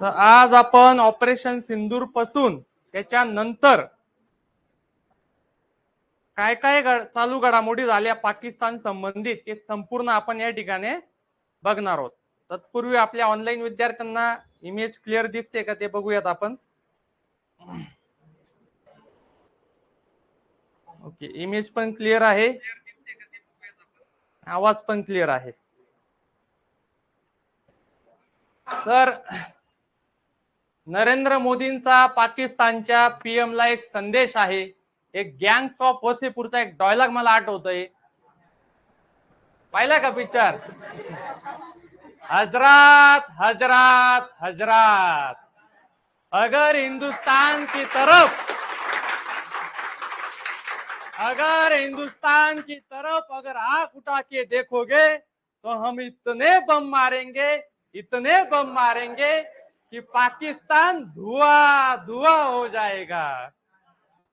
तर आज आपण ऑपरेशन सिंदूरपासून त्याच्यानंतर काय काय चालू घडामोडी झाल्या पाकिस्तान संबंधित ते संपूर्ण आपण या ठिकाणी बघणार आहोत. तत्पूर्वी आपल्या ऑनलाईन विद्यार्थ्यांना इमेज क्लिअर दिसते का ते बघूयात आपण. ओके इमेज पण क्लिअर आहे. आवाज पण क्लिअर आहे. तर नरेंद्र मोदींचा पाकिस्तानच्या पीएम ला एक संदेश आहे. एक गँग्स ऑफ वसीपूरचा एक डॉयलॉग मला आठवतोय. पाहिला का पिक्चर हजरात हजरात हजरात. अगर हिंदुस्तान की तरफ अगर हिंदुस्तान की तरफ अगर आंख उठा के देखोगे तो हम इतने बम मारेंगे इतने बम मारेंगे कि पाकिस्तान धुवा धुवा हो जाएगा।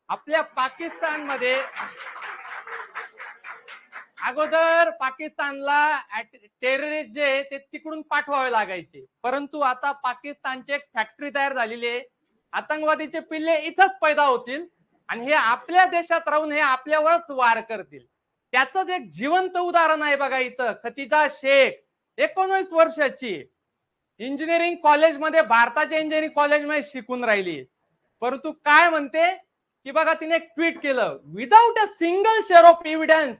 आपल्या पाकिस्तानमध्ये अगोदर पाकिस्तानला टेररिस्ट जे ते तिकडून पाठवावे लागायचे. परंतु आता पाकिस्तानची एक फॅक्टरी तयार झालेली आहे. आतंकवादीचे पिल्ले इथंच पैदा होतील आणि हे आपल्या देशात राहून हे आपल्यावरच वार करतील. त्याच एक जिवंत उदाहरण आहे बघा इथं खतिजा शेख. एकोणीस वर्षाची. इंजिनिअरिंग कॉलेजमध्ये भारताच्या इंजिनिअरिंग कॉलेजमध्ये शिकून राहिली. परंतु काय म्हणते? की बघा तिने एक ट्विट केलं. Without a single shred of evidence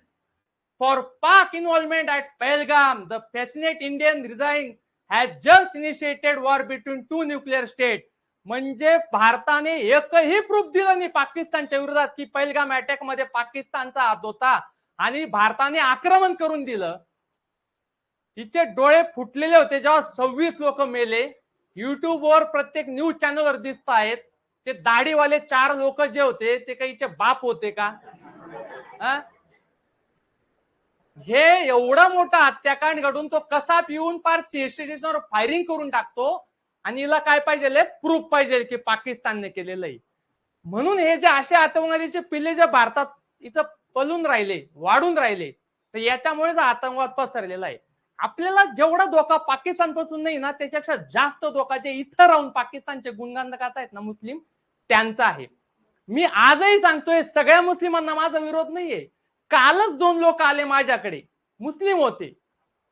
for Pak involvement at Pahalgam the fascist Indian regime has just initiated war between two nuclear state म्हणजे भारताने एकही प्रूफ दिलं नाही पाकिस्तानच्या विरोधात की पैलगाम अटॅकमध्ये पाकिस्तानचा हात होता आणि भारताने आक्रमण करून दिलं. हिचे डोळे फुटलेले होते जेव्हा सव्वीस लोक मेले. युट्यूबवर प्रत्येक न्यूज चॅनलवर दिसत आहेत. ते दाढीवाले चार लोक जे होते ते काही बाप होते का? हा? हे एवढा मोठा हत्याकांड घडून तो कसा पिऊन पार स्टेशनवर फायरिंग करून टाकतो? आणि हिला काय पाहिजे? प्रूफ पाहिजे की पाकिस्तानने केलेलं आहे. म्हणून हे जे असे आतंकवादीचे पिल्ले जे भारतात इथं पलून राहिले वाढून राहिले तर याच्यामुळेच आतंकवाद पसरलेला आहे. आपल्याला जेवढा धोका पाकिस्तानपासून नाही ना त्याच्यापेक्षा जास्त धोका जे इथं राहून पाकिस्तानचे गुणगान गात आहेत ना मुस्लिम त्यांचा आहे. मी आजही सांगतोय सगळ्या मुस्लिमांना माझा विरोध नाहीये. कालच दोन लोक आले माझ्याकडे मुस्लिम होते.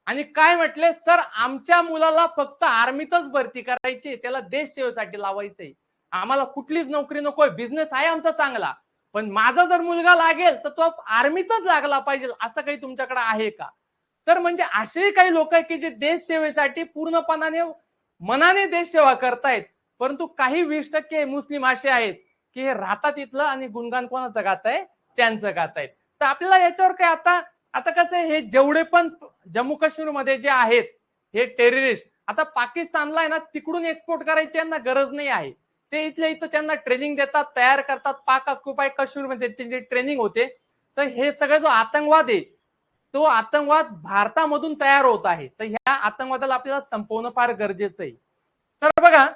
आणि काय म्हटले सर आमच्या मुलाला फक्त आर्मीतच भरती करायची त्याला देश सेवेसाठी लावायचंय. आम्हाला कुठलीच नोकरी नकोय बिझनेस आहे आमचा चांगला. पण माझा जर मुलगा लागेल तर तो आर्मीतच लागला पाहिजे असं काही तुमच्याकडे आहे का? तर म्हणजे असे काही लोक आहेत की जे देश सेवेसाठी पूर्णपणाने मनाने देश सेवा करतायत. परंतु काही वीस टक्के मुस्लिम असे आहेत की हे राहतात इथलं आणि गुणगान कोणाचं गात आहे? त्यांचं गात आहेत. तर आपल्याला याच्यावर काय आता आता कसं आहे, हे जेवढे पण जम्मू काश्मीरमध्ये जे आहेत हे टेररिस्ट आता पाकिस्तानला आहे ना तिकडून एक्सपोर्ट करायची यांना गरज नाही आहे. ते इथल्या इथं त्यांना ट्रेनिंग देतात तयार करतात. पाक ऑक्युपाय काश्मीरमध्ये त्यांची जे ट्रेनिंग होते. तर हे सगळं जो आतंकवाद आहे तो आतंकवाद भारतामधून तयार होत आहे. तर ह्या आतंकवादाला आपल्याला संपवणं फार गरजेचं आहे. तर बघा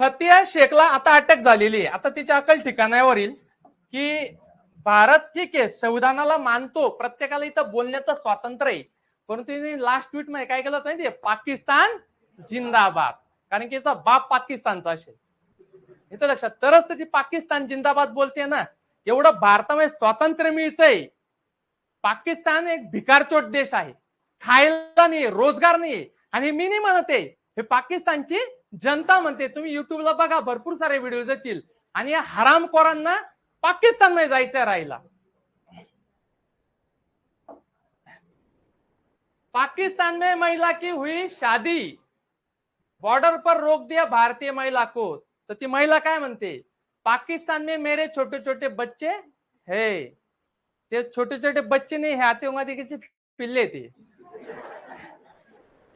फतिया शेखला आता अटक झालेली आहे. आता तिच्या अकल ठिकाणावर येईल की भारत ठीक आहे संविधानाला मानतो प्रत्येकाला इथं बोलण्याचं स्वातंत्र्य आहे. परंतु तिने लास्ट ट्विटमध्ये काय केलं माहितीये? पाकिस्तान जिंदाबाद. कारण की याचा बाप पाकिस्तानचा असेल. इथं लक्षात तरच तर ती पाकिस्तान जिंदाबाद बोलते ना. एवढं भारतामध्ये स्वातंत्र्य मिळतंय. पाकिस्तान एक भिकारचोट देश आहे. खायला नाही रोजगार नाही आणि मी नाही म्हणते हे पाकिस्तानची जनता म्हणते. तुम्ही युट्यूबला बघा भरपूर सारे व्हिडिओ येतील. आणि या हरामखोरांना पाकिस्तानमध्ये जायचं राहिला पाकिस्तान में महिला की हुई शादी. बॉर्डर पर रोक दिया भारतीय महिला को. तर ती महिला काय म्हणते? पाकिस्तान में मेरे छोटे छोटे बच्चे है. ते छोटे छोटे बच्चे नाही हे आतंकवादीचे पिल्ले ते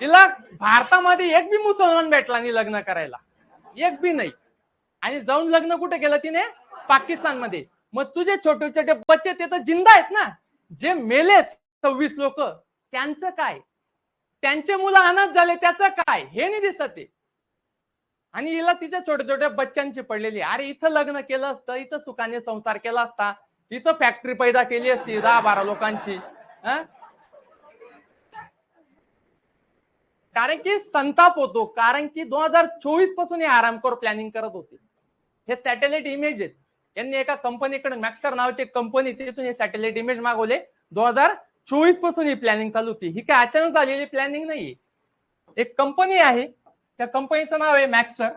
तिला भारतामध्ये एक बी मुसलमान भेटला नाही लग्न करायला. एक बी नाही. आणि जाऊन लग्न कुठे केलं तिने? पाकिस्तानमध्ये मग तुझे छोटे छोटे बच्चे ते तर जिंदा आहेत ना. जे मेले सव्वीस लोक त्यांचं काय? त्यांचे मुलं अनाथ झाले त्याचं काय? हे नाही दिसत ते. आणि हिला तिच्या छोट्या छोट्या बच्चांची पडलेली अरे इथं लग्न केलं असतं इथं सुखाने संसार केला असता. तिथं फॅक्टरी पैदा केली असती दहा बारा लोकांची कारण की संताप होतो कारण की दोन हजार चोवीसपासून हे आरामखोर प्लॅनिंग करत होते. हे सॅटेलाइट इमेज आहेत. यांनी एका कंपनीकडे मॅक्सर नावाची कंपनी तिथून हे सॅटेलाइट इमेज मागवले. दोन हजार चोवीसपासून ही प्लॅनिंग चालू होती. ही काय अचानक झालेली प्लॅनिंग नाहीये. एक कंपनी आहे. त्या कंपनीचं नाव आहे मॅक्सर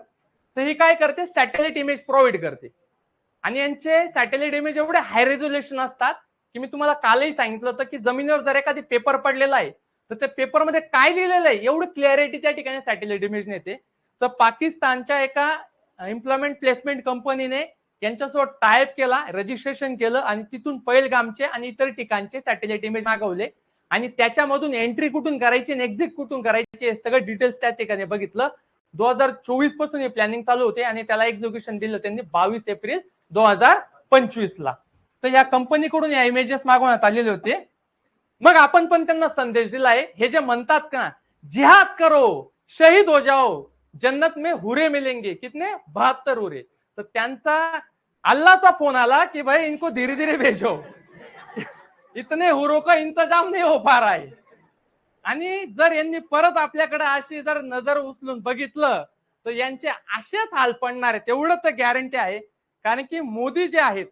तर ही काय करते? सॅटेलाइट इमेज प्रोव्हाइड करते. आणि यांचे सॅटेलाइट इमेज एवढे हाय रेझोल्युशन असतात की मी तुम्हाला कालही सांगितलं होतं की जमिनीवर जर एखादी पेपर पडलेला आहे तर त्या पेपरमध्ये काय लिहिलेलं आहे? एवढी क्लॅरिटी त्या ठिकाणी सॅटेलाइट इमेज नेते तर पाकिस्तानच्या एका एम्प्लॉयमेंट प्लेसमेंट कंपनीने यांच्यासोबत टायप केला रजिस्ट्रेशन केलं आणि तिथून पैलगामचे आणि इतर ठिकाणचे सॅटेलाइट इमेज मागवले. आणि त्याच्यामधून एंट्री कुठून करायची आणि एक्झिट कुठून करायची हे सगळं डिटेल्स त्या ठिकाणी बघितलं. दोन हजार चोवीसपासून हे प्लॅनिंग चालू होते आणि त्याला एक्झिक्युशन दिलं त्यांनी बावीस एप्रिल. दोन हजार पंचवीस ला तर या कंपनीकडून या इमेजेस मागवण्यात आलेले होते. मग आपण पण त्यांना संदेश दिलाय हे जे म्हणतात का जिहाद करो शहीद हो जाओ जन्नत में हुरे मिलेंगे. कितने? बहात्तर हुरे. तर त्यांचा अल्लाचा फोन आला की भाई इनको धीरे धीरे भेजो. इतने हुरो का इंतजाम नाही हो पार आहे आणि जर यांनी परत आपल्याकडे अशी जर नजर उचलून बघितलं तर यांचे असेच हाल पडणार आहे. तेवढं तर गॅरंटी आहे. कारण की मोदी जे आहेत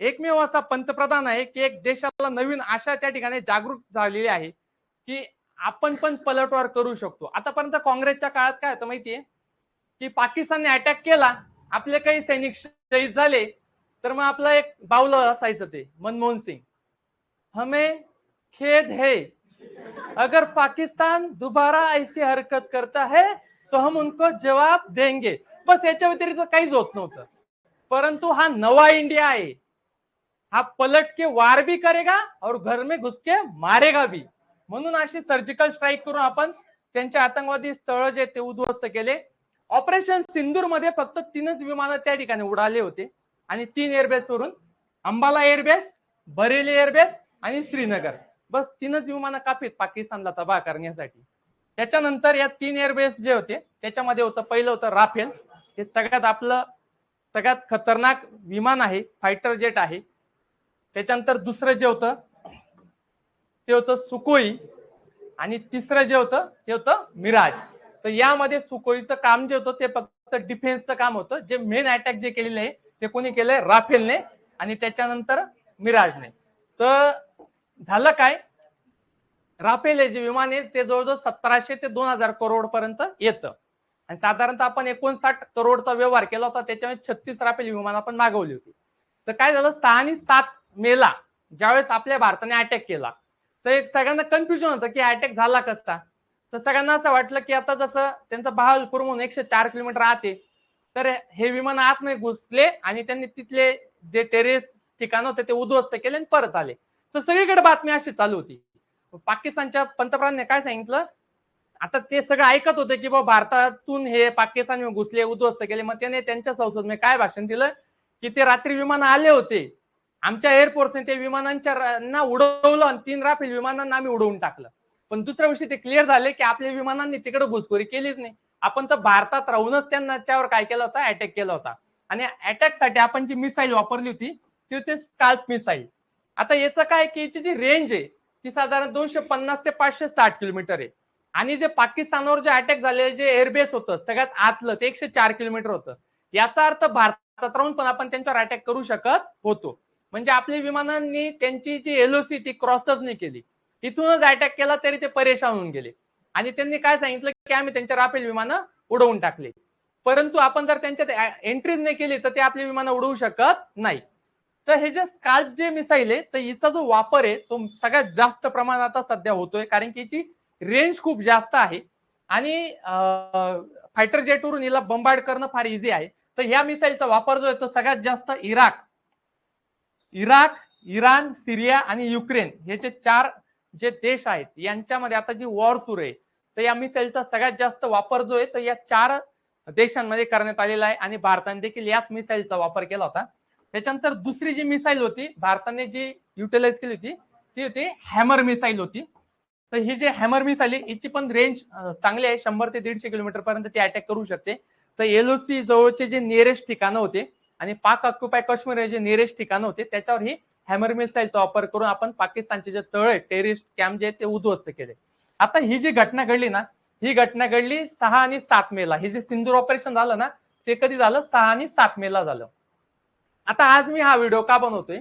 एकमेव असा पंतप्रधान आहे की एक देशाला नवीन आशा त्या ठिकाणी जागृत झालेली आहे की आपण पण पलटवार करू शकतो. आतापर्यंत काँग्रेसच्या काळात काय होतं माहितीये? की पाकिस्तानने अटॅक केला आपले काही सैनिक शहीद झाले तर मग आपला एक बावलं असायचं ते मनमोहन सिंग. हमें खेद है. अगर पाकिस्तान दुबारा ऐसी हरकत करता है तो हम उनको जवाब देंगे. बस याच्या व्यतिरिक्त काहीच होत नव्हतं. परंतु हा नवा इंडिया आहे. हा पलट के वार भी करेगा और घर में घुस के मारेगा भी म्हणून अशी सर्जिकल स्ट्राईक करून आपण त्यांचे आतंकवादी स्थळ जे ते उद्ध्वस्त केले. ऑपरेशन सिंदूरमध्ये फक्त तीनच विमानं त्या ठिकाणी उडाले होते. आणि तीन एअरबेस वरून अंबाला एअरबेस बरेली एअरबेस आणि श्रीनगर. बस तीनच विमानं कापीत पाकिस्तानला तबाह करण्यासाठी. त्याच्यानंतर या तीन एअरबेस जे होते त्याच्यामध्ये होतं पहिलं होतं राफेल. हे सगळ्यात आपलं सगळ्यात खतरनाक विमान आहे फायटर जेट आहे. त्याच्यानंतर दुसरं जे होतं ते होतं सुकोई आणि तिसरं जे होतं ते होतं मिराज. तर यामध्ये सुकोईचं काम जे होतं ते फक्त डिफेन्सचं काम होतं. जे मेन अटॅक जे केलेलं आहे ते कोणी केलंय? राफेलने आणि त्याच्यानंतर मिराजने. तर झालं काय? राफेल हे जे विमान आहे ते जवळजवळ सतराशे ते दोन हजार करोड पर्यंत येतं. आणि साधारणतः आपण एकोणसाठ करोडचा व्यवहार केला होता त्याच्यामध्ये छत्तीस राफेल विमान आपण मागवली होती. तर काय झालं? सहा आणि सात मेला ज्यावेळेस आपल्या भारताने अटॅक केला तर एक सगळ्यांना कन्फ्युजन होतं की अटॅक झाला कसा तर सगळ्यांना असं वाटलं की आता जसं त्यांचं बहालपूर म्हणून एकशे चार किलोमीटर राहते तर हे विमान आतमध्ये घुसले आणि त्यांनी तिथले जे टेरेस ठिकाण होते ते उद्ध्वस्त केले आणि परत आले. तर सगळीकडे बातमी अशी चालू होती. पाकिस्तानच्या पंतप्रधानांनी काय सांगितलं? आता ते सगळं ऐकत होते की बाबा भारतातून हे पाकिस्तान घुसले उद्ध्वस्त केले. मग त्याने त्यांच्या संसदमध्ये काय भाषण दिलं? की ते रात्री विमान आले होते. आमच्या एअरफोर्सने ते विमानांच्या उडवलं आणि तीन राफेल विमानांना आम्ही उडवून टाकलं. पण दुसऱ्या वर्षी ते क्लिअर झाले की आपल्या विमानांनी तिकडे घुसखोरी केलीच नाही. आपण तर भारतात राहूनच त्यांना त्यावर काय केलं होता? अटॅक केला होता. आणि अटॅकसाठी आपण जी मिसाईल वापरली होती ती होती स्काल्प मिसाईल आता याचं काय की याची जी रेंज आहे ती साधारण दोनशे पन्नास ते पाचशे साठ किलोमीटर आहे. आणि जे पाकिस्तानवर जे अटॅक झाले जे एअरबेस होतं सगळ्यात आतलं ते एकशे चार किलोमीटर होतं. याचा अर्थ भारतात राहून पण आपण त्यांच्यावर अटॅक करू शकत होतो. म्हणजे आपल्या विमानांनी त्यांची जी एलओसी ती क्रॉसच नाही केली. तिथूनच अटॅक केला तरी ते परेशान होऊन गेले. आणि त्यांनी काय सांगितलं की आम्ही त्यांच्या राफेल विमानं उडवून टाकले. परंतु आपण जर त्यांच्यात एंट्रीज नाही केली तर ते आपली विमानं उडवू शकत नाही. तर हे जे स्काल्प जे मिसाईल आहे तर हिचा जो वापर आहे तो सगळ्यात जास्त प्रमाणात आता सध्या होतोय. कारण की हिची रेंज खूप जास्त आहे. आणि फायटर जेटवरून हिला बंबार्ड करणं फार इझी आहे. तर ह्या मिसाईलचा वापर जो आहे तो सगळ्यात जास्त इराक इराक इराण सिरिया आणि युक्रेन हे जे चार जे देश आहेत यांच्यामध्ये आता जी वॉर सुरू आहे तर या मिसाईलचा सगळ्यात जास्त वापर जो आहे तर या चार देशांमध्ये करण्यात आलेला आहे. आणि भारताने देखील याच मिसाईलचा वापर केला होता. त्याच्यानंतर दुसरी जी मिसाईल होती भारताने जी युटिलाइज केली होती ती होती हॅमर मिसाईल होती. तर ही जी हॅमर मिस आली हिची पण रेंज चांगली आहे. शंभर ते दीडशे किलोमीटर पर्यंत ती अटॅक करू शकते. तर एलओसी जवळचे जे नियरेस्ट ठिकाणं होते आणि पाक ऑक्युपाय काश्मीर जे नियरेस्ट ठिकाणं होते त्याच्यावर ही हॅमर मिसाईलचा वापर करून आपण पाकिस्तानचे जे तळ आहे टेरिस्ट कॅम्प जे ते उद्ध्वस्त केले. आता ही जी घटना घडली ना ही घटना घडली सहा आणि सात मेला हे जे सिंदूर ऑपरेशन झालं ना ते कधी झालं? सहा आणि सात मेला झालं. आता आज मी हा व्हिडिओ का बनवतोय?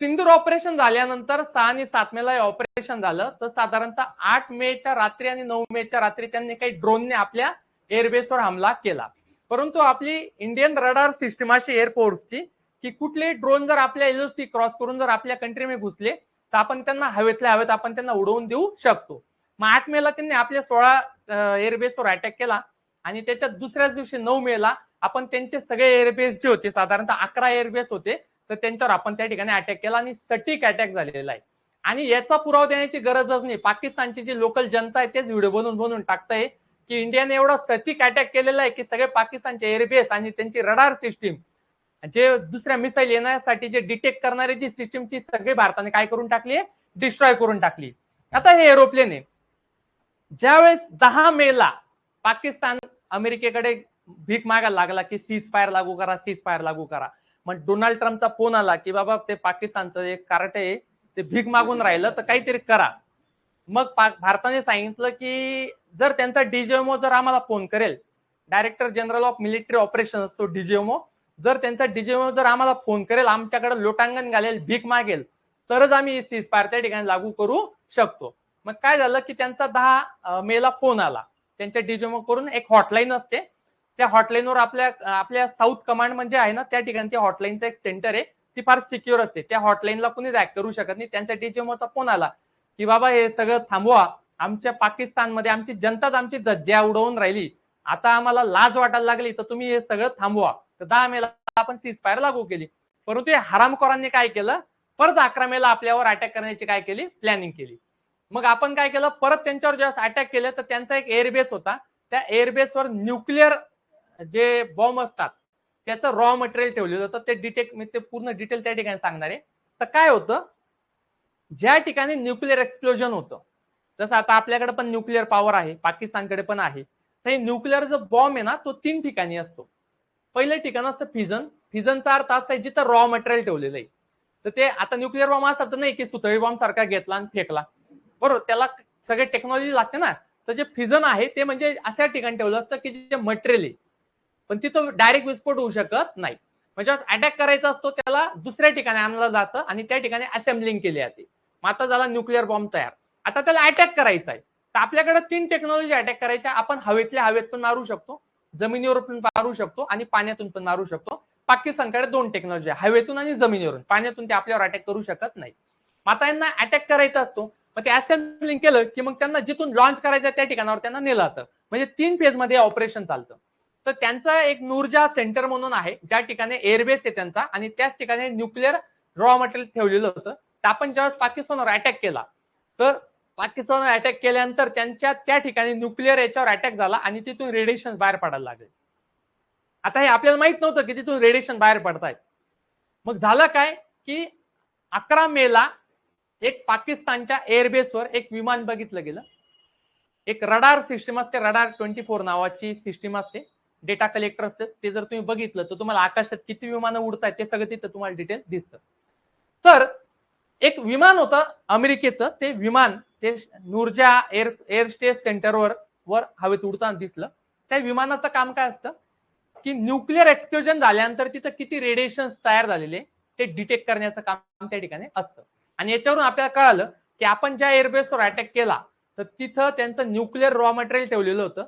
सिंदूर ऑपरेशन झाल्यानंतर सहा आणि सात मेला हे ऑपरेशन झालं. तर साधारणतः आठ मेच्या रात्री आणि नऊ मेच्या रात्री त्यांनी काही ड्रोनने आपल्या एअरबेसवर हमला केला. परंतु आपली इंडियन रडार सिस्टम अशी एअरफोर्सची की कुठले ड्रोन जर आपल्या एलओसी क्रॉस करून जर आपल्या कंट्रीमध्ये घुसले तर आपण त्यांना हवेतल्या हवेत आपण त्यांना उडवून देऊ शकतो. मग आठ मेला त्यांनी आपल्या सोळा एअरबेसवर अटॅक केला. आणि त्याच्या दुसऱ्याच दिवशी नऊ मेला आपण त्यांचे सगळे एअरबेस जे होते साधारणतः अकरा एअरबेस होते तर त्यांच्यावर आपण त्या ठिकाणी अटॅक केला आणि सटीक अटॅक झालेला आहे. आणि याचा पुरावा देण्याची गरजच नाही. पाकिस्तानची जी लोकल जनता आहे तेच व्हिडिओ बनवून बनवून टाकताय. की इंडियाने एवढा सटीक अटॅक केलेला आहे की सगळे पाकिस्तानचे एअरबेस आणि त्यांची रडार सिस्टीम जे दुसऱ्या मिसाईल येण्यासाठी जे डिटेक्ट करणारी जी सिस्टीम ती सगळी भारताने काय करून टाकली डिस्ट्रॉय करून टाकली आता हे एरोप्लेन आहे. ज्यावेळेस दहा मेला पाकिस्तान अमेरिकेकडे भीक मागायला लागला की सीज फायर लागू करा सीज फायर लागू करा. मग डोनाल्ड ट्रम्पचा फोन आला की बाबा ते पाकिस्तानचं एक कार्ट आहे ते भीक मागून राहिलं तर काहीतरी करा. मग भारताने सांगितलं की जर त्यांचा डीजीएमओ जर आम्हाला फोन करेल director general of military operation असतो डीजीएमओ जर त्यांचा डीजीएमओ जर आम्हाला फोन करेल आमच्याकडे लोटांगण घालेल भीक मागेल तरच आम्ही सीज फायर त्या ठिकाणी लागू करू शकतो. मग काय झालं की त्यांचा दहा मेला फोन आला. त्यांच्या डीजीएमओ करून एक हॉटलाईन असते त्या हॉटलाईनवर आपल्या आपल्या साऊथ कमांड म्हणजे आहे ना त्या ठिकाणी त्या हॉटलाईनचं एक सेंटर आहे. ती फार सिक्युअर असते. त्या हॉटलाईनला कुणीच ऍक्ट करू शकत नाही. त्यांच्या जेव्हा फोन आला की बाबा हे सगळं थांबवा. आमच्या पाकिस्तानमध्ये आमची जनताच आमची धज्ज्या उडवून राहिली. आता आम्हाला लाज वाटायला लागली तर तुम्ही हे सगळं थांबवा. तर दहा मेला आपण सीज फायर लागू केली. परंतु हे हरामखोरांनी काय केलं? परत अकरा मेला आपल्यावर अटॅक करण्याची काय केली? प्लॅनिंग केली. मग आपण काय केलं? परत त्यांच्यावर जेव्हा अटॅक केलं तर त्यांचा एक एअरबेस होता. त्या एअरबेसवर न्यूक्लिअर जे बॉम्ब असतात त्याचं रॉ मटेरियल ठेवलेलं जातं ते डिटेक्ट मी ते पूर्ण डिटेल त्या ठिकाणी सांगणार आहे. तर काय होतं? ज्या ठिकाणी न्यूक्लिअर एक्सप्लोजन होतं जसं आता आपल्याकडे पण न्यूक्लिअर पॉवर आहे पाकिस्तानकडे पण आहे. तर हे न्यूक्लिअर जो बॉम्ब आहे ना तो तीन ठिकाणी असतो. पहिलं ठिकाण असतं फिजन फिजनचा अर्थ असा आहे जिथं रॉ मटेरियल ठेवलेलं आहे. तर ते आता न्यूक्लिअर बॉम्ब असं नाही की सुतळी बॉम्ब सारखा घेतला आणि फेकला. बरोबर त्याला सगळे टेक्नॉलॉजी लागते ना. तर जे फिजन आहे ते म्हणजे अशा ठिकाणी ठेवलं असतं की जे मटेरियल आहे. पण तिथं डायरेक्ट विस्फोट होऊ शकत नाही. म्हणजे अटॅक करायचा असतो त्याला दुसऱ्या ठिकाणी आणलं जातं आणि त्या ठिकाणी असेंब्लिंग केली जाते. मग आता झाला न्यूक्लिअर बॉम्ब तयार. आता त्याला अटॅक करायचा आहे तर आपल्याकडे तीन टेक्नॉलॉजी अटॅक करायच्या. आपण हवेतल्या हवेत पण मारू शकतो जमिनीवर पण मारू शकतो आणि पाण्यातून पण मारू शकतो. पाकिस्तानकडे दोन टेक्नॉलॉजी हवेतून आणि जमिनीवरून. पाण्यातून ते आपल्यावर अटॅक करू शकत नाही. आता यांना अटॅक करायचा असतो. मग ते असेंब्लिंग केलं की मग त्यांना जिथून लॉन्च करायचं त्या ठिकाणावर त्यांना नेलं जातं. म्हणजे तीन फेजमध्ये ऑपरेशन चालतं. तर त्यांचं एक नूरजा सेंटर म्हणून आहे ज्या ठिकाणी एअरबेस आहे त्यांचा आणि त्याच ठिकाणी न्यूक्लिअर रॉ मटेरियल ठेवलेलं होतं. तर आपण ज्यावेळेस पाकिस्तानवर अटॅक केला तर पाकिस्तानवर अटॅक केल्यानंतर त्यांच्या त्या ठिकाणी न्यूक्लिअर याच्यावर अटॅक झाला आणि तिथून रेडिएशन बाहेर पडायला लागले. आता हे आपल्याला माहीत नव्हतं की तिथून रेडिएशन बाहेर पडतायत. मग झालं काय की अकरा मेला एक पाकिस्तानच्या एअरबेसवर एक विमान बघितलं गेलं. एक रडार सिस्टीम असते रडार ट्वेंटी फोर नावाची सिस्टीम असते. डेटा कलेक्टर असते ते जर तुम्ही बघितलं तर तुम्हाला आकाशात किती विमानं उडतायत ते सगळं तिथं तुम्हाला डिटेल दिसतं. तर एक विमान होतं अमेरिकेचं ते विमान ते नूरजा एअर एअर स्टेस सेंटरवर वर हवेत उडताना दिसलं. त्या विमानाचं काम काय असतं? की न्यूक्लिअर एक्सप्लोजन झाल्यानंतर तिथं किती रेडिएशन तयार झालेले ते डिटेक्ट करण्याचं काम त्या ठिकाणी असतं. आणि याच्यावरून आपल्याला कळालं की आपण ज्या एअरबेसवर अटॅक केला तर तिथं त्यांचं न्यूक्लिअर रॉ मटेरियल ठेवलेलं होतं.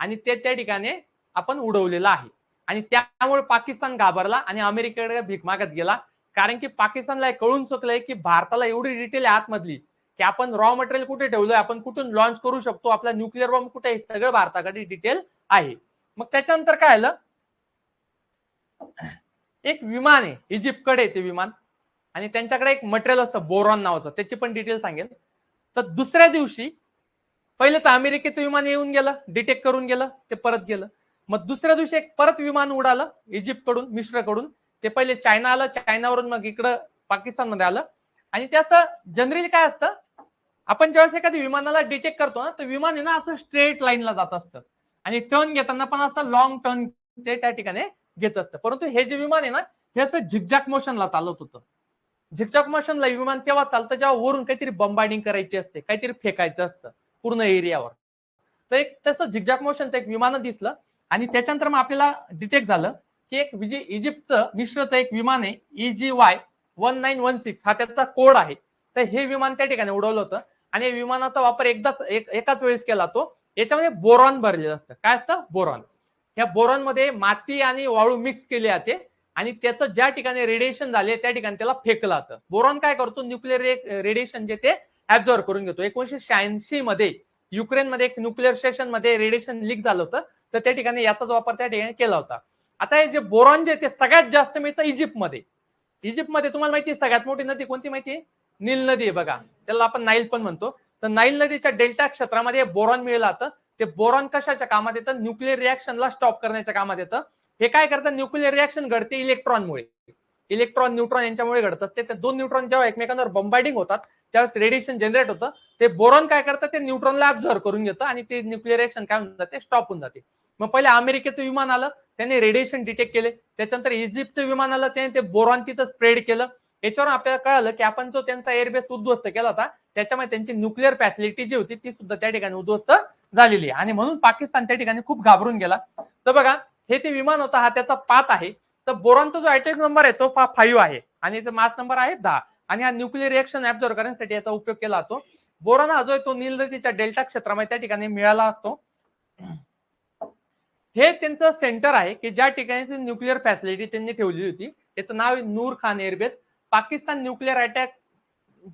आणि ते त्या ठिकाणी आपण उडवलेलं आहे. आणि त्यामुळे पाकिस्तान घाबरला आणि अमेरिकेकडे भीक मागत गेला. कारण की पाकिस्तानला कळून चुकलंय की भारताला एवढी डिटेल आहे आतमधली की आपण रॉ मटेरियल कुठे ठेवलंय आपण कुठून लॉन्च करू शकतो आपला न्यूक्लिअर बॉम्ब कुठे आहे सगळं भारताकडे डिटेल आहे. मग त्याच्यानंतर काय आलं? एक विमान आहे इजिप्तकडे ते विमान. आणि त्यांच्याकडे एक मटेरियल असतं बोरॉन नावाचं. त्याची पण डिटेल सांगेल. तर दुसऱ्या दिवशी पहिले तर अमेरिकेचं विमान येऊन गेलं डिटेक्ट करून गेलं ते परत गेलं. मग दुसऱ्या दिवशी एक परत विमान उडालं इजिप्त कडून मिश्रकडून. ते पहिले चायना आलं चायनावरून मग इकडं पाकिस्तानमध्ये आलं. आणि ते असं जनरली काय असतं आपण ज्यावेळेस एखाद्या विमानाला डिटेक्ट करतो ना तर विमान आहे ना असं स्ट्रेट लाईनला जात असतं. आणि टर्न घेताना पण असं लॉंग टर्न ते त्या ठिकाणी घेत असतं. परंतु हे जे विमान आहे ना हे असं झिकझॅक मोशनला चालत होतं. झिकझॅक मोशनला विमान तेव्हा चालतं जेव्हा वरून काहीतरी बंबार्डिंग करायची असते काहीतरी फेकायचं असतं पूर्ण एरियावर तर एक तसं झिकझॅक मोशनचं एक विमान दिसलं. आणि त्याच्यानंतर मग आपल्याला डिटेक्ट झालं की एक विजय इजिप्तचं मिश्रचं एक विमान आहे E easy Y one nine one six हा त्याचा कोड आहे. तर हे विमान त्या ठिकाणी उडवलं होतं. आणि विमानाचा वापर एकदाच एक एकाच वेळेस केला तो. याच्यामध्ये बोरॉन भरलेलं असतं. काय असतं? बोरॉन. या बोरॉनमध्ये माती आणि वाळू मिक्स केले जाते. आणि त्याचं ज्या ठिकाणी रेडिएशन झाले त्या ठिकाणी त्याला फेकलं जातं. बोरॉन काय करतो? न्यूक्लिअर रेडिएशन जे ते ऍब्झॉर्व करून घेतो. एकोणीशे शहाऐंशी मध्ये युक्रेनमध्ये एक न्यूक्लिअर स्टेशनमध्ये रेडिएशन लीक झालं होतं. तर त्या ठिकाणी याचाच वापर त्या ठिकाणी केला होता. आता हे जे बोरॉन जे ते सगळ्यात जास्त मिळतं इजिप्तमध्ये. इजिप्तमध्ये तुम्हाला माहिती आहे सगळ्यात मोठी नदी कोणती माहिती आहे? नील नदी आहे बघा. त्याला आपण नाईल पण म्हणतो. तर नाईल नदीच्या डेल्टा क्षेत्रामध्ये बोरॉन मिळलं जातं ते बोरॉन कशाच्या कामात येतं? न्यूक्लिअर रिॲक्शनला स्टॉप करण्याच्या कामात येतं. हे काय करतं? न्यूक्लिअर रिॲक्शन घडते इलेक्ट्रॉनमुळे. इलेक्ट्रॉन न्यूट्रॉन यांच्यामुळे घडतात ते दोन न्यूट्रॉन जेव्हा एकमेकांवर बंबार्डिंग होतात त्यावेळेस रेडिएशन जनरेट होतं. ते बोरॉन काय करतं? ते न्यूट्रॉनला ऍब्झॉर्व करून घेतं आणि ते न्यूक्लिअर रिॲक्शन काय होऊन जाते? स्टॉप होऊन जाते. मग पहिले अमेरिकेचं विमान आलं त्याने रेडिएशन डिटेक्ट केले. त्याच्यानंतर इजिप्तचं विमान आलं त्याने ते बोरॉन तिथं स्प्रेड केलं. याच्यावर आपल्याला कळालं की आपण जो त्यांचा एअरबेस उद्ध्वस्त केला होता त्याच्यामुळे त्यांची न्यूक्लिअर फॅसिलिटी जी होती ती सुद्धा त्या ठिकाणी उद्ध्वस्त झालेली आणि म्हणून पाकिस्तान त्या ठिकाणी खूप घाबरून गेला. तर बघा हे ते विमान होता हा त्याचा पात आहे. तर बोरॉनचा जो अटॅक नंबर आहे तो फाईव्ह आहे. आणि मास नंबर आहे दहा. आणि हा न्यूक्लिअर रिएक्शन ऍब्झॉर्व करण्यासाठी याचा उपयोग केला जातो. बोरॉन हा जो आहे तो नील नदीच्या डेल्टा क्षेत्रामध्ये त्या ठिकाणी मिळाला असतो. हे त्यांचं सेंटर आहे की ज्या ठिकाणी न्यूक्लिअर फॅसिलिटी त्यांनी ठेवली होती त्याचं नाव आहे Noor Khan airbase Pakistan nuclear attack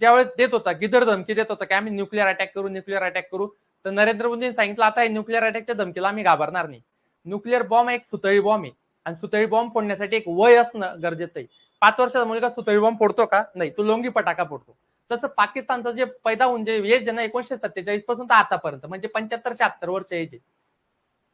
ज्यावेळेस देत होता गिदर धमकी देत होता की आम्ही न्यूक्लिअर अटॅक करू न्यूक्लिअर अटॅक करू तर नरेंद्र मोदींनी सांगितलं आता न्यूक्लिअर अटॅकच्या धमकीला आम्ही घाबरणार नाही. न्यूक्लिअर बॉम्ब एक सुतळी बॉम्ब आहे. आणि सुतळी बॉम्ब फोडण्यासाठी एक वय असणं गरजेचं आहे. पाच वर्षाचा मुलगा सुतळी बॉम्ब फोडतो का? नाही तो लोंगी पटाका फोडतो. तसं पाकिस्तानचं जे पैदा होऊन जे एज ना एकोणीशे सत्तेचाळीसपासून तर आतापर्यंत म्हणजे पंच्याहत्तर शहात्तर वर्ष एज आहे.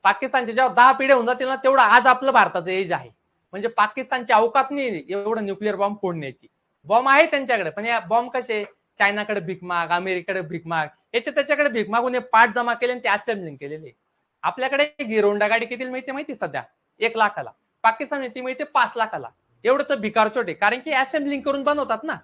पाकिस्तानचे जेव्हा दहा पिढ्या होऊन जातील ना तेवढं आज आपलं भारताचं एज आहे. म्हणजे पाकिस्तानची अवकात नाही एवढं न्यूक्लिअर बॉम्ब फोडण्याची. बॉम्ब आहे त्यांच्याकडे पण या बॉम्ब कसे चायनाकडे भीकमाग अमेरिकेकडे भीक याच्या याचे त्याच्याकडे भीकमागून हे पाठ जमा केले आणि ते असेंब्लिंग केलेले. आपल्याकडे गिरोंडा गाडी किती मिळते माहिती सध्या? एक लाखाला. पाकिस्तान ती मिळते? पाच लाखाला. एवढं तर भिकारचोट आहे. कारण की असेंब्लिंग करून बनवतात ना.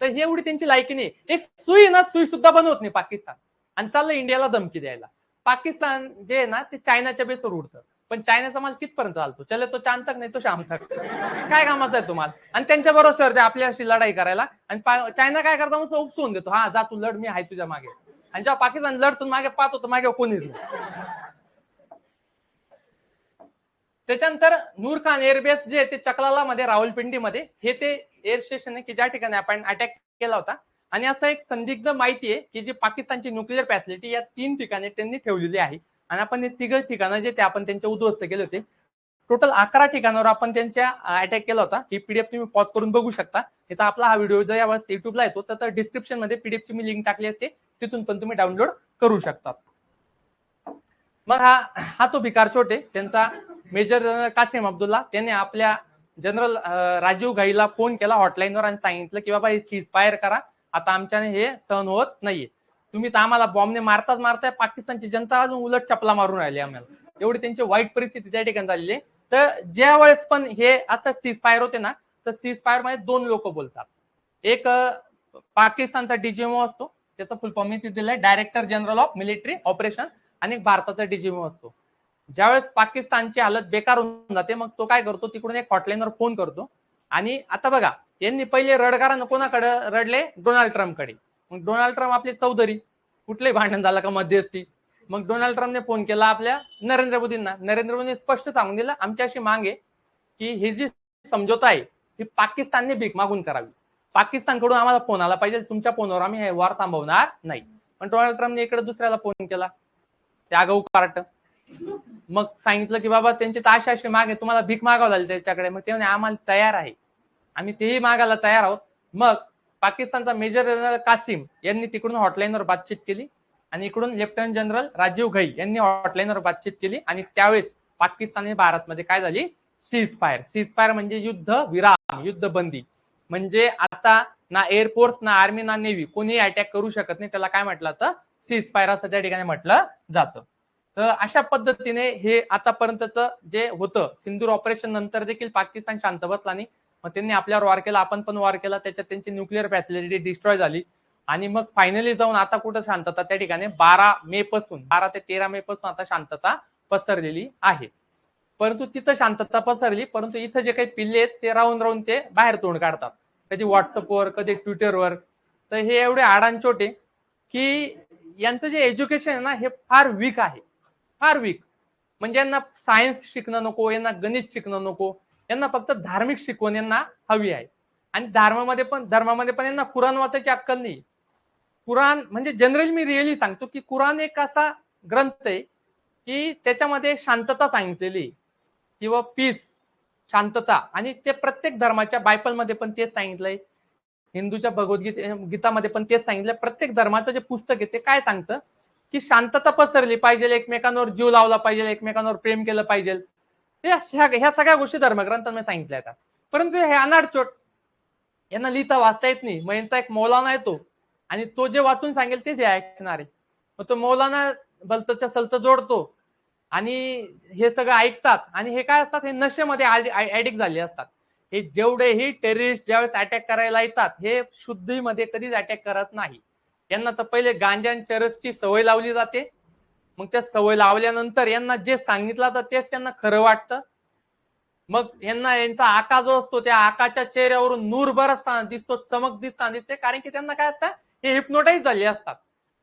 तर हे एवढी त्यांची लायकी नाही. एक सुई ना सुई सुद्धा बनवत नाही पाकिस्तान. आणि चाललं इंडियाला धमकी द्यायला. पाकिस्तान जे आहे ना ते चायनाच्या बेसवर उडतं. पण चायनाचा माल कितपर्यंत चालतो. चले तो चांद तक नाही तो शाम तक काय कामाचा आहे तुम्हाला आणि त्यांच्या बरोबर ते आपल्याशी लढाई करायला. आणि चायना काय करता? मग उपसून देतो. हा जा तू लढ मी आहे तुझ्या मागे. आणि जेव्हा पाकिस्तान लढतो मागे पाहतो तर मागे कोणीच त्याच्यानंतर नूर खान एअरबेस जे ते चकलाला मध्ये राहुलपिंडी मध्ये हे ते एअर स्टेशन आहे की ज्या ठिकाणी आपण अटॅक केला होता आणि असं एक संदिग्ध माहिती आहे की जी पाकिस्तानची न्यूक्लिअर फॅसिलिटी या तीन ठिकाणी त्यांनी ठेवलेली आहे. आणि आपण हे तिघ ठिकाणं जे ते आपण त्यांचे उद्ध्वस्त केले होते. टोटल अकरा ठिकाणावर आपण त्यांच्या अटॅक केला होता. ही पीडीएफ तुम्ही पॉज करून बघू शकता. इथं आपला हा व्हिडिओ जर यावेळेस युट्यूबला येतो तर डिस्क्रिप्शनमध्ये पीडीएफ ची मी लिंक टाकली असते. तिथून पण तुम्ही डाउनलोड करू शकता. मग हा हा तो भिकार छोटे त्यांचा मेजर जनरल कासिम अब्दुल्ला त्याने आपल्या जनरल राजीव घाईला फोन केला हॉटलाईनवर आणि सांगितलं की बाबा हे सीज फायर करा. आता आमच्याने हे सहन होत नाहीये. तुम्ही तर आम्हाला बॉम्बने मारताच मारताय पाकिस्तानची जनता अजून उलट चपला मारून राहिली आम्हाला. एवढी त्यांची वाईट परिस्थिती त्या ठिकाणी झालेली तर ज्या वेळेस पण हे असं सीज फायर होते ना तर सीज फायरमध्ये दोन लोक बोलतात. एक पाकिस्तानचा डीजीएमओ असतो त्याचा फुल फॉर्म मी दिलाय director general of military operation आणि भारताचा डीजीएमओ असतो. ज्यावेळेस पाकिस्तानची हालत बेकार होऊन जाते मग तो काय करतो तिकडून एक हॉटलाईनवर फोन करतो. आणि आता बघा यांनी पहिले रडगारानं कोणाकडे रडले? डोनाल्ड ट्रम्पकडे. मग डोनाल्ड ट्रम्प आपले चौधरी. कुठले भांडण झालं का मध्यस्थी? मग डोनाल्ड ट्रम्पने फोन केला आपल्या नरेंद्र मोदींना. नरेंद्र मोदींनी स्पष्ट सांगून दिलं आमची अशी माग आहे की ही जी समझोता आहे ही पाकिस्तानने भीक मागून करावी. पाकिस्तानकडून आम्हाला फोन आला पाहिजे तुमच्या फोनवर आम्ही हे वार थांबवणार नाही. पण डोनाल्ड ट्रम्पने इकडे दुसऱ्याला फोन केला. ते आगाऊ कार्ट मग सांगितलं की बाबा त्यांची तर अशी अशी माग आहे तुम्हाला भीक मागावं लागेल त्याच्याकडे. मग ते म्हणे आम्हाला तयार आहे. आम्ही तेही मागायला तयार आहोत. मग पाकिस्तानचा मेजर जनरल कासिम यांनी तिकडून हॉटलाईनवर बातचीत केली आणि इकडून लेफ्टनंट जनरल राजीव घई यांनी हॉटलाईनवर बातचीत केली आणि त्यावेळेस पाकिस्तान आणि भारतमध्ये काय झाली? सीज फायर सीज फायर म्हणजे युद्ध विराम युद्ध बंदी म्हणजे आता ना एअरफोर्स ना आर्मी ना नेव्ही कोणी अटॅक करू शकत नाही. त्याला काय म्हटलं तर सीज फायर असं त्या ठिकाणी म्हटलं जातं. तर अशा पद्धतीने हे आतापर्यंतच जे होतं सिंदूर ऑपरेशन नंतर देखील पाकिस्तान शांत बसला नाही मग त्यांनी आपल्यावर वार केला आपण पण वार केला त्याच्यात त्यांची न्यूक्लिअर फॅसिलिटी डिस्ट्रॉय झाली. आणि मग फायनली जाऊन आता कुठं शांतता? त्या ठिकाणी बारा मे पासून बारा ते तेरा मे पासून आता शांतता पसरलेली आहे. परंतु तिथं शांतता पसरली परंतु इथं जे काही पिल्ले आहेत ते राहून राहून ते बाहेर तोंड काढतात. कधी व्हॉट्सअपवर कधी ट्विटरवर तर हे एवढे आडांचोटे की यांचं जे एज्युकेशन आहे ना हे फार वीक आहे. फार वीक म्हणजे यांना सायन्स शिकणं नको यांना गणित शिकणं नको. यांना फक्त धार्मिक शिकवण यांना हवी आहे. आणि धर्मामध्ये पण धर्मामध्ये पण यांना कुराण वाचायची अक्कल नाही कुराण म्हणजे जनरली मी रिअली सांगतो की कुराण एक असा ग्रंथ आहे की त्याच्यामध्ये शांतता सांगितलेली किंवा पीस शांतता आणि ते प्रत्येक धर्माच्या बायबलमध्ये पण तेच सांगितलंय. हिंदूच्या भगवद्गीते गीतामध्ये पण तेच सांगितलं प्रत्येक धर्माचं जे पुस्तक आहे ते काय सांगतं? की शांतता पसरली पाहिजे एकमेकांवर जीव लावला पाहिजे एकमेकांवर प्रेम केलं पाहिजे. या ह्या सगळ्या गोष्टी धर्मग्रंथांमध्ये सांगितल्या जातात परंतु हे अनाडचोट यांना लिहिता वाचता येत नाही. मग यांचा एक मौलाना येतो आणि तो जे वाचून सांगेल ते जे ऐकणार. आहे मग तो मौलाना भलतच्या सलत जोडतो. आणि हे सगळं ऐकतात. आणि हे काय असतात? हे नशेमध्ये ऍडिक्ट झाले असतात. हे जेवढेही टेररिस्ट ज्यावेळेस अटॅक करायला येतात हे शुद्धीमध्ये कधीच अटॅक करत नाही. यांना तर पहिले गांजा चरसची सवय लावली जाते. मग त्या सवय लावल्यानंतर यांना जे सांगितलं तर तेच त्यांना खरं वाटतं? मग यांना यांचा आका जो असतो त्या आकाच्या चेहऱ्यावरून नूर बरसताना दिसतो चमक दिसताना दिसते. कारण की त्यांना काय असतं? हे हिप्नोटाईज झाले असतात.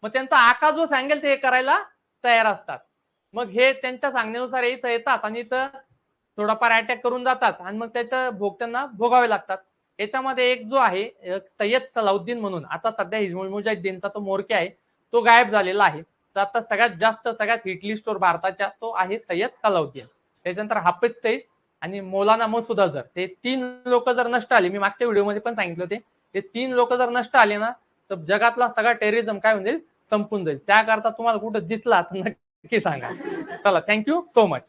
मग त्यांचा आका जो सांगेल ते हे करायला तयार असतात. मग हे त्यांच्या सांगण्यानुसार इथं येतात आणि इथं थोडाफार अटॅक करून जातात आणि मग त्याचं भोग त्यांना भोगावे लागतात. याच्यामध्ये एक जो आहे सय्यद सलाउद्दीन म्हणून. आता सध्या हिजमुल मुजाहिद्दीनचा तो मोरके आहे तो गायब झालेला आहे. तर आता सगळ्यात जास्त सगळ्यात हिटली स्टोर भारताच्या तो आहे सय्यद सलाउद्दीन. त्याच्यानंतर हाफिज सईद आणि मौलाना मसूद अझर ते तीन लोक जर नष्ट आले मी मागच्या व्हिडिओमध्ये पण सांगितलं होते ते तीन लोक जर नष्ट आले ना तर जगातला सगळा टेररिझम काय होऊन जाईल? संपून जाईल. त्याकरता तुम्हाला कुठं दिसला तर नक्की सांगा. चला थँक्यू सो मच